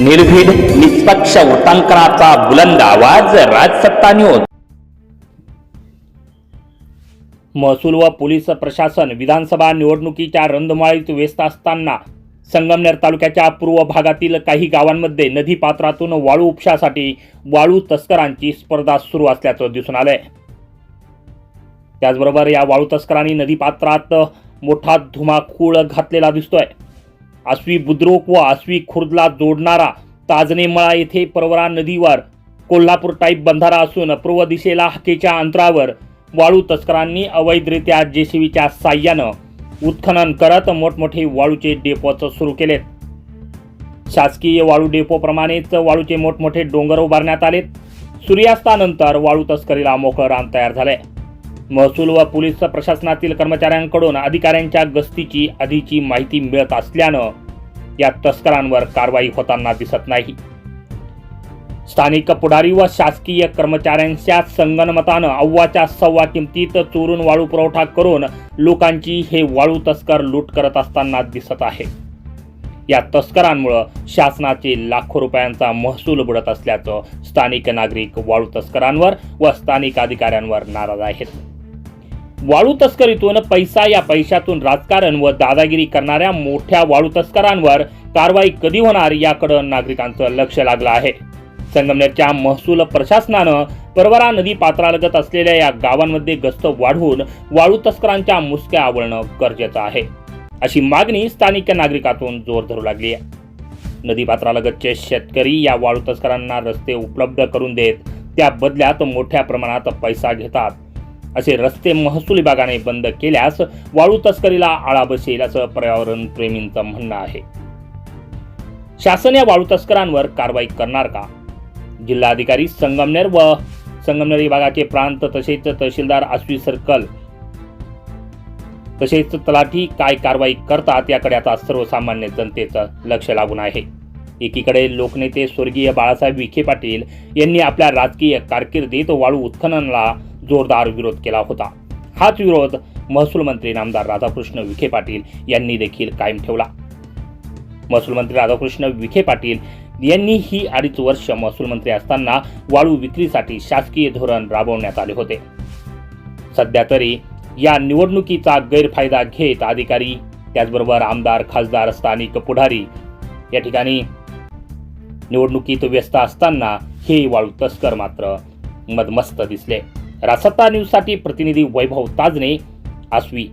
निर्भीड निष्पक्ष वृत्तांकनाचा बुलंद आवाज राजसत्ता न्यूज महसूल व पोलीस प्रशासन विधानसभा निवडणुकीच्या रंधमाळीत व्यस्त असताना संगमनेर तालुक्याच्या पूर्व भागातील काही गावांमध्ये नदीपात्रातून वाळू उपशासाठी वाळू तस्करांची स्पर्धा सुरू असल्याचं दिसून आलंय. त्याचबरोबर या वाळू तस्करांनी नदीपात्रात मोठा धुमाकूळ घातलेला दिसतोय. आसवी बुद्रुक व आसवी खुर्दला जोडणारा ताजनेमळा येथे परवरा नदीवर कोल्हापूर टाईप बंधारा असून पूर्व दिशेला हाकेच्या अंतरावर वाळू तस्करांनी अवैधरित्या जेसीबीच्या साह्यानं उत्खनन करत मोठमोठे वाळूचे डेपोच सुरू केलेत. शासकीय वाळू डेपोप्रमाणेच वाळूचे मोठमोठे डोंगर उभारण्यात आलेत. सूर्यास्तानंतर वाळू तस्करीला मोकळं रान तयार झालंय. महसूल व पोलीस प्रशासनातील कर्मचाऱ्यांकडून अधिकाऱ्यांच्या गस्तीची आधीची माहिती मिळत असल्यानं या तस्करांवर कारवाई होताना दिसत नाही. स्थानिक पुढारी व शासकीय कर्मचाऱ्यांच्या संगनमतानं अव्वाच्या सव्वा किमतीत चोरून वाळू पुरवठा करून लोकांची हे वाळू तस्कर लूट करत असताना दिसत आहे. या तस्करांमुळं शासनाचे लाखो रुपयांचा महसूल बुडत असल्याचं स्थानिक नागरिक वाळू तस्करांवर व स्थानिक अधिकाऱ्यांवर नाराज आहेत. वाळू तस्करीतून पैसा या पैशातून राजकारण व दादागिरी करणाऱ्या मोठ्या वाळू तस्करांवर कारवाई कधी होणार याकडं नागरिकांचं लक्ष लागलं आहे. संगमनेरच्या महसूल प्रशासनानं परवरा नदी पात्रालगत असलेल्या या गावांमध्ये गस्त वाढवून वाळू तस्करांच्या मुसक्या आवळणं गरजेचं आहे. अशी मागणी स्थानिक नागरिकातून जोर धरू लागली आहे. नदीपात्रालगतचे शेतकरी या वाळू तस्करांना रस्ते उपलब्ध करून देत त्या बदल्यात मोठ्या प्रमाणात पैसा घेतात. असे रस्ते महसूल विभागाने बंद केल्यास वाळू तस्करीला आळा बसेल असं पर्यावरण प्रेमींचं म्हणणं आहे. शासन या वाळू तस्करांवर कारवाई करणार का? जिल्हाधिकारी संगमनेर व संगमनेर विभागाचे प्रांत तसेच तहसीलदार आश्वी सर्कल तसेच तलाठी काय कारवाई करतात याकडे आता सर्वसामान्य जनतेचं लक्ष लागून आहे. एकीकडे लोकनेते स्वर्गीय बाळासाहेब विखे पाटील यांनी आपल्या राजकीय कारकिर्दीत वाळू उत्खननाला जोरदार विरोध केला होता. हाच विरोध महसूल मंत्री नामदार राधाकृष्ण विखे पाटील यांनी देखील कायम ठेवला. महसूल मंत्री राधाकृष्ण विखे पाटील यांनी ही अडीच वर्ष महसूल मंत्री असताना वाळू विक्रीसाठी शासकीय धोरण राबवण्यात आले होते. सध्या तरी या निवडणुकीचा गैरफायदा घेत अधिकारी त्याचबरोबर आमदार खासदार स्थानिक पुढारी या ठिकाणी निवडणुकीत व्यस्त असताना हे वाळू तस्कर मात्र मदमस्त दिसले. रासत्ता न्यूजसाठी प्रतिनिधी वैभव ताजने आसवी.